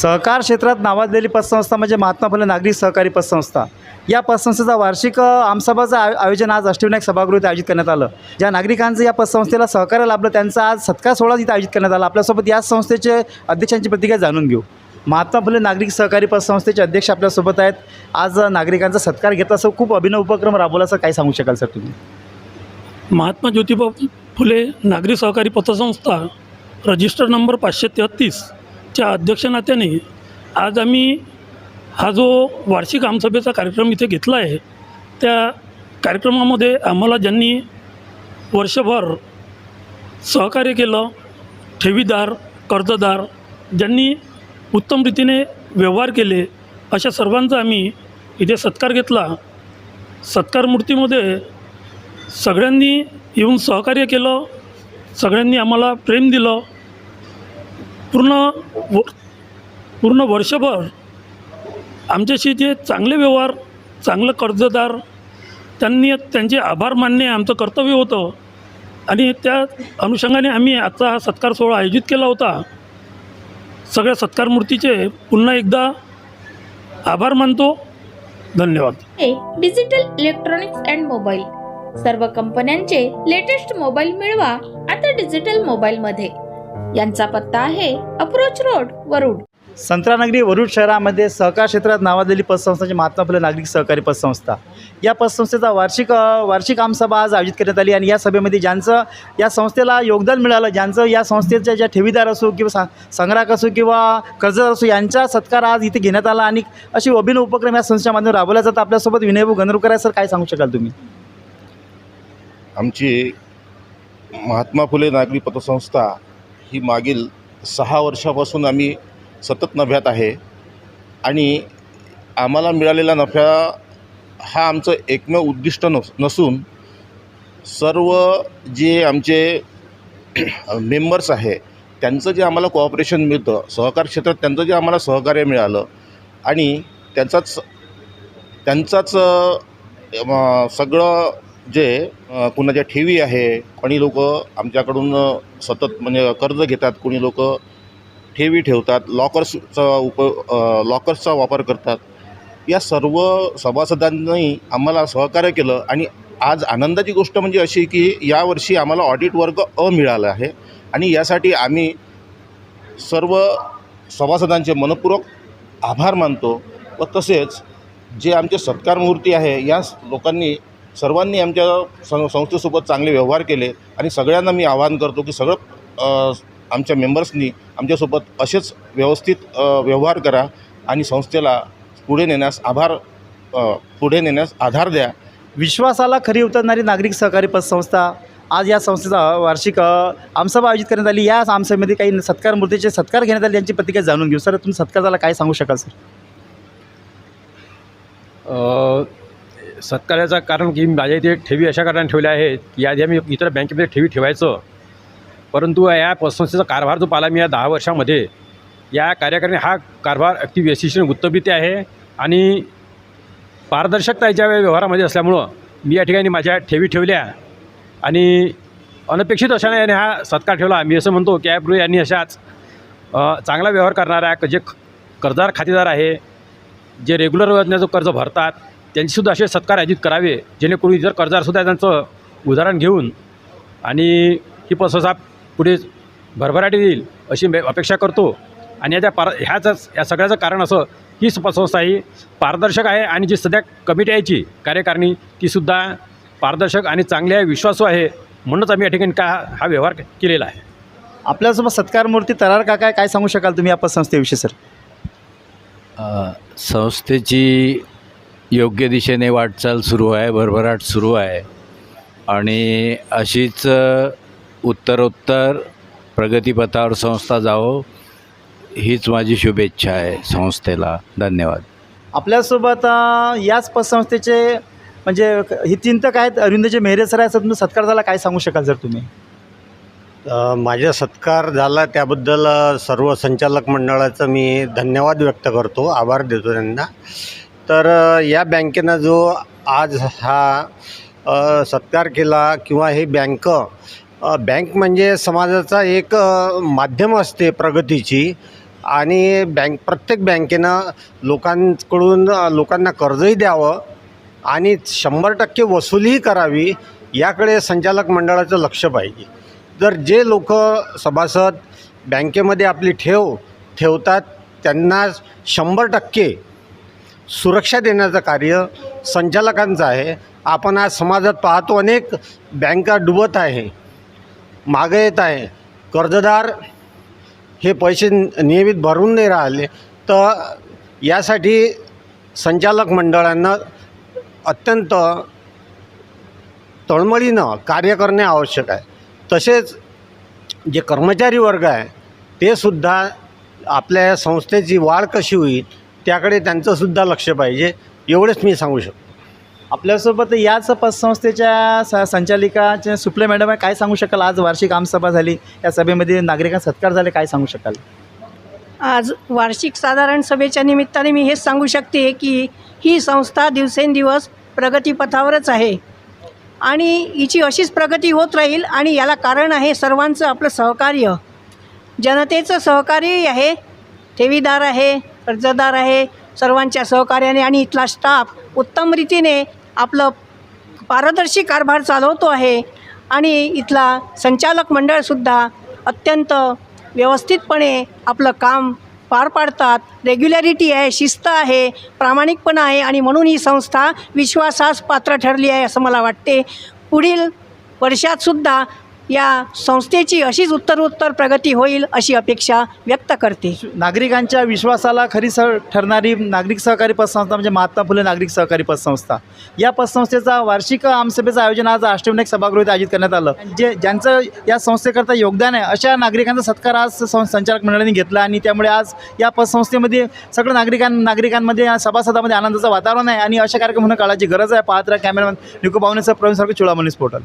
सहकार क्षेत्रात नावाजलेली पतसंस्था म्हणजे महात्मा फुले नागरी सहकारी पतसंस्था. या पतसंस्थेचा वार्षिक आमसभाचं आय आयोजन आज अष्टविनायक सभागृहात आयोजित करण्यात आलं. ज्या नागरिकांचं या पतसंस्थेला सहकार्य लाभलं त्यांचा आज सत्कार सोहळा इथे आयोजित करण्यात आला. आपल्यासोबत याच संस्थेचे अध्यक्षांची प्रतिक्रिया जाणून घेऊ. महात्मा फुले नागरिक सहकारी पतसंस्थेचे अध्यक्ष आपल्यासोबत आहेत. आज नागरिकांचा सत्कार घेतला असं खूप अभिनव उपक्रम राबवला असं काय सांगू शकाल सर तुम्ही? महात्मा ज्योतिबा फुले नागरी सहकारी पतसंस्था रजिस्टर नंबर पाचशे तेहत्तीस तेहत्तीसच्या अध्यक्ष नात्याने आज आम्ही हा जो वार्षिक आमसभेचा कार्यक्रम इथे घेतला आहे त्या कार्यक्रमामध्ये आम्हाला ज्यांनी वर्षभर सहकार्य केलं ठेवीदार कर्जदार ज्यांनी उत्तम रीतीने व्यवहार केले अशा सर्वांचा आम्ही इथे सत्कार घेतला. सत्कार मूर्तीमध्ये सगळ्यांनी येऊन सहकार्य केलं सगळ्यांनी आम्हाला प्रेम दिलं. पूर्ण व पूर्ण वर्षभर आमच्याशी जे चांगले व्यवहार चांगलं कर्जदार त्यांनी त्यांचे आभार मानणे आमचं कर्तव्य होतं. आणि त्या अनुषंगाने आम्ही आजचा हा सत्कार सोहळा आयोजित केला होता. सगळ्या सत्कार मूर्तीचे पुन्हा एकदा आभार मानतो. धन्यवाद. हे डिजिटल इलेक्ट्रॉनिक्स अँड मोबाईल. सर्व कंपन्यांचे लेटेस्ट मोबाईल मिळवा आता डिजिटल मोबाईल मध्ये यांचा पत्ता आहे अप्रोच रोड वरुड. संत्रानगरी वरुड शहरामध्ये सहकार क्षेत्रात नावाजलेली पतसंस्थाची महात्मा फुले नागरिक सहकारी पतसंस्था. या पतसंस्थेचा वार्षिक वार्षिक आमसभा आज आयोजित करण्यात आली आणि या सभेमध्ये ज्यांचं या संस्थेला योगदान मिळालं ज्यांचं या संस्थेच्या ज्या ठेवीदार असो किंवा सा संग्राहक असो किंवा कर्जदार असो यांचा सत्कार आज इथे घेण्यात आला आणि अशी अभिनव उपक्रम या संस्थेच्या माध्यमातून राबवला जातात. आपल्यासोबत विनयभू गणरुकर आहे सर. काय सांगू शकाल तुम्ही? आमची महात्मा फुले नागरी पतसंस्था ही मागील सहा वर्षापासून आम्ही सतत नफ्यात आहे. आणि आम्हाला मिळालेला नफ्या हा आमचं एकमेव उद्दिष्ट नस नसून सर्व जे आमचे मेंबर्स आहे त्यांचं जे आम्हाला कोऑपरेशन मिळतं सहकार क्षेत्रात त्यांचं जे आम्हाला सहकार्य मिळालं आणि त्यांचाच त्यांचाच सगळं जे कुणाच्या ठेवी आहे कोणी लोक आमच्याकडून सतत म्हणजे कर्ज घेतात कोणी लोक ठेवी ठेवतात लॉकर्सचा उप लॉकर्सचा वापर करतात. या सर्व सभासदांनी आम्हाला सहकार्य केलं आणि आज आनंदाची गोष्ट म्हणजे अशी की यावर्षी आम्हाला ऑडिट वर्ग अ मिळाला आहे आणि यासाठी आम्ही सर्व सभासदांचे मनपूर्वक आभार मानतो व तसेच जे आमचे सत्कारमूर्ती आहे या लोकांनी सर्वांनी आमच्या सं संस्थेसोबत चांगले व्यवहार केले आणि सगळ्यांना मी आवाहन करतो की सगळं अ, आमच्या मेंबर्सनी आमच्यासोबत असेच व्यवस्थित अ, व्यवहार करा आणि संस्थेला पुढे नेण्यास आभार अ, पुढे नेण्यास आधार द्या. विश्वासाला खरी उतरणारी नागरिक सहकारी पतसंस्था आज या संस्थेचा वार्षिक आमसभा आयोजित करण्यात आली. या आमसभेमध्ये काही सत्कार मूर्तीचे सत्कार घेण्यात आले त्यांची प्रतिक्रिया जाणून घेऊ. सर तुम्ही सत्कार झाला काय सांगू शकाल सर? अ, सत्कार्याचं कारण की माझ्या इथे ठेवी अशा कारणाने ठेवल्या आहेत. की आधी आम्ही इतर बँकेमध्ये ठेवी ठेवायचं. परंतु या पसंस्थेचा कारभार जो पाहिला मी या दहा वर्षामध्ये या कार्यकारिणी हा कारभार अगदी यशस्वी गुत्तबिती आहे आणि पारदर्शकता याच्या व्यवहारामध्ये असल्यामुळं मी या ठिकाणी माझ्या ठेवी ठेवल्या आणि अनपेक्षित अशाने याने हा सत्कार ठेवला. मी असं म्हणतो की यापूर्वी यांनी अशाच चांगला व्यवहार करणाऱ्या जे कर्जदार खातेदार आहे जे रेग्युलर योजनेचं कर्ज भरतात त्यांचीसुद्धा असे सत्कार आयोजित करावे जेणेकरून इतर कर्जदारसुद्धा त्यांचं उदाहरण घेऊन आणि ही पसंसा पुढे भरभराटी देईल अशी मी अपेक्षा करतो आणि याच्या पार ह्याच या सगळ्याचं कारण असं ही पतसंस्था ही पारदर्शक आहे आणि जी सध्या कमिटी आहे याची कार्यकारिणी तीसुद्धा पारदर्शक आणि चांगली आहे विश्वासू आहे म्हणूनच आम्ही या ठिकाणी का हा व्यवहार केलेला आहे आपल्यासोबत सत्कार मूर्ती तरार काका आहे. काय सांगू शकाल तुम्ही या पतसंस्थेविषयी सर संस्थेची योग्य दिशेने वाटचाल सुरू आहे भरभराट सुरू आहे. आणि अशीच उत्तरोत्तर प्रगतीपथावर संस्था जावो हीच माझी शुभेच्छा आहे संस्थेला. धन्यवाद. आपल्यासोबत याच पतसंस्थेचे म्हणजे ही चिंतक आहेत? अरविंदचे मेहरे सर आहेत तुम्ही सत्कार झाला काय सांगू शकाल सर तुम्ही? माझा सत्कार झाला त्याबद्दल सर्व संचालक मंडळाचं मी धन्यवाद व्यक्त करतो. आभार देतो त्यांना. तर या बँकेनं जो आज हा सत्कार केला किंवा हे बँक बँक म्हणजे समाजाचा एक माध्यम असते प्रगतीची आणि बँक प्रत्येक बँकेनं लोकांकडून लोकांना कर्जही द्यावं आणि शंभर टक्के वसुलीही करावी याकडे संचालक मंडळाचं लक्ष पाहिजे. जर जे लोक सभासद बँकेमध्ये आपली ठेव ठेवतात त्यांना शंभर टक्के सुरक्षा देण्याचं कार्य संचालकांचं आहे. आपण आज समाजात पाहतो अनेक बँका डुबत आहे मागे येत आहे. कर्जदार हे पैसे नियमित भरून नाही राहिले. तर यासाठी संचालक मंडळांना अत्यंत तळमळीनं कार्य करणे आवश्यक आहे. तसेच जे कर्मचारी वर्ग आहे ते सुद्धा आपल्या या संस्थेची वाढ कशी होईल त्याकडे त्यांचंसुद्धा लक्ष पाहिजे एवढेच मी सांगू शकतो. आपल्यासोबत याच पतसंस्थेच्या स संचालिकाचे सुप्ले मॅडम आहे काय सांगू शकाल? आज वार्षिक आमसभा झाली या सभेमध्ये नागरिकांना सत्कार झाले काय सांगू शकाल? आज वार्षिक साधारण सभेच्या निमित्ताने मी हेच सांगू शकते की ही संस्था दिवसेंदिवस प्रगतीपथावरच आहे. आणि हिची अशीच प्रगती होत राहील आणि याला कारण आहे सर्वांचं आपलं सहकार्य. जनतेचं सहकार्यही आहे ठेवीदार आहे कर्जदार आहे सर्वांच्या सहकार्याने आणि इथला स्टाफ उत्तम रीतीने आपलं पारदर्शी कारभार चालवतो आहे. आणि इथला संचालक मंडळसुद्धा अत्यंत व्यवस्थितपणे आपलं काम पार पाडतात. रेग्युलॅरिटी आहे शिस्त आहे प्रामाणिकपणा आहे आणि म्हणून ही संस्था विश्वासास पात्र ठरली आहे असं मला वाटते. पुढील वर्षातसुद्धा या संस्थेची अशीच उत्तरोत्तर प्रगती होईल अशी अपेक्षा व्यक्त करते. नागरिकांच्या विश्वासाला खरी स ठरणारी नागरिक सहकारी पतसंस्था म्हणजे महात्मा फुले नागरिक सहकारी पतसंस्था या पतसंस्थेचा वार्षिक आमसभेचं आयोजन आज अष्टविनायक सभागृहात आयोजित करण्यात आलं. जे ज्यांचं या संस्थेकरता योगदान आहे अशा नागरिकांचा सत्कार आज सं संचालक मंडळाने घेतला आणि त्यामुळे आज या पतसंस्थेमध्ये सगळं नागरिकां नागरिकांमध्ये सभासदामध्ये आनंदाचं वातावरण आहे आणि अशा कार्यक्रम होणं काळाची गरज आहे. पाहत राहा कॅमेरामॅन निको बावनेसह प्रवीण सारखं चुळामणी पोर्टल.